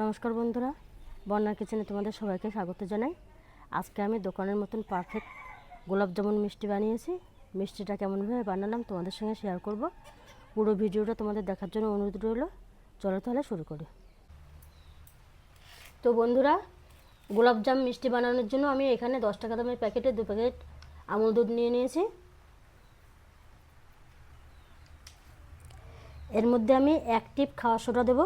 নমস্কার বন্ধুরা বন্যার কিচেনে তোমাদের সবাইকে স্বাগত জানাই। আজকে আমি দোকানের মতন পারফেক্ট গোলাপ জামুন মিষ্টি বানিয়েছি। মিষ্টিটা কেমনভাবে বানালাম তোমাদের সঙ্গে শেয়ার করব। পুরো ভিডিওটা তোমাদের দেখার জন্য অনুরোধ রইল। চলো তাহলে শুরু করি। তো বন্ধুরা, গোলাপ জাম মিষ্টি বানানোর জন্য আমি এখানে দশ টাকা দামের প্যাকেটে দু প্যাকেট আমুল দুধ নিয়ে নিয়েছি। এর মধ্যে আমি এক টিপ খাওয়া সোডা দেবো।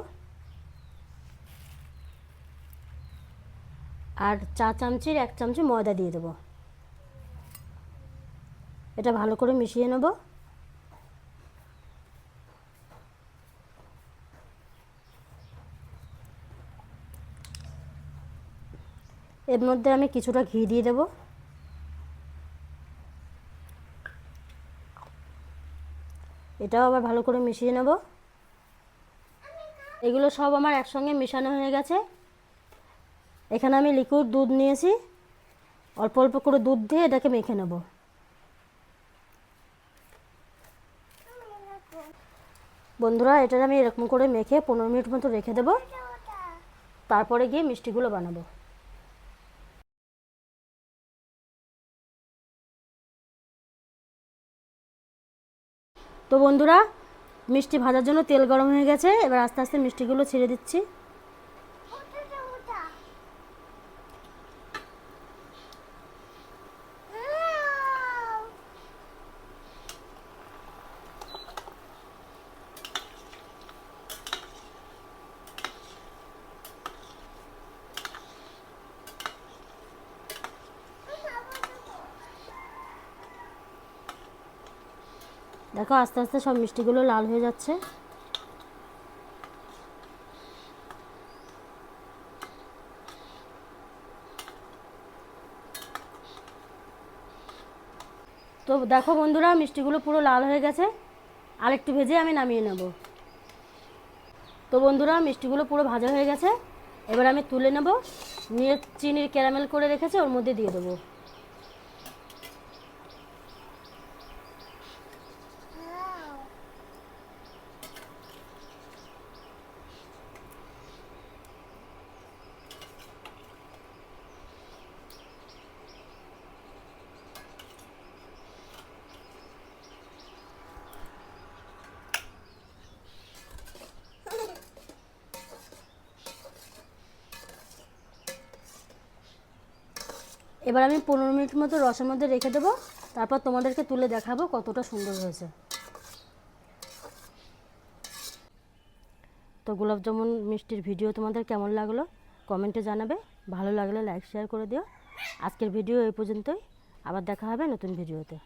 আর চা চামচির এক চামচি ময়দা দিয়ে দেবো। এটা ভালো করে মিশিয়ে নেব। এর মধ্যে আমি কিছুটা ঘি দিয়ে দেবো। এটাও আবার ভালো করে মিশিয়ে নেব। এগুলো সব আমার একসঙ্গে মেশানো হয়ে গেছে। এখানে আমি লিকুইড দুধ নিয়েছি। অল্প অল্প করে দুধ দিয়ে এটাকে মেখে নেব। বন্ধুরা এটা আমি এরকম করে মেখে পনেরো মিনিট মতো রেখে দেবো। তারপরে গিয়ে মিষ্টিগুলো বানাবো। তো বন্ধুরা, মিষ্টি ভাজার জন্য তেল গরম হয়ে গেছে। এবার আস্তে আস্তে মিষ্টিগুলো ছেড়ে দিচ্ছি। দেখো, আস্তে আস্তে সব মিষ্টিগুলো লাল হয়ে যাচ্ছে। তো দেখো বন্ধুরা, মিষ্টিগুলো পুরো লাল হয়ে গেছে। আর একটু ভেজে আমি নামিয়ে নেব। তো বন্ধুরা, মিষ্টিগুলো পুরো ভাজা হয়ে গেছে। এবার আমি তুলে নেব। নিয়ে চিনির ক্যারামেল করে রেখেছে, ওর মধ্যে দিয়ে দেবো। এবার আমি পনেরো মিনিট মতো রসের মধ্যে রেখে দেবো। তারপর তোমাদেরকে তুলে দেখাবো কতটা সুন্দর হয়েছে। তো গোলাপ জামুন মিষ্টির ভিডিও তোমাদের কেমন লাগল কমেন্টে জানাবে। ভালো লাগলে লাইক, শেয়ার করে দিও। আজকের ভিডিও এই পর্যন্তই। আবার দেখা হবে নতুন ভিডিওতে।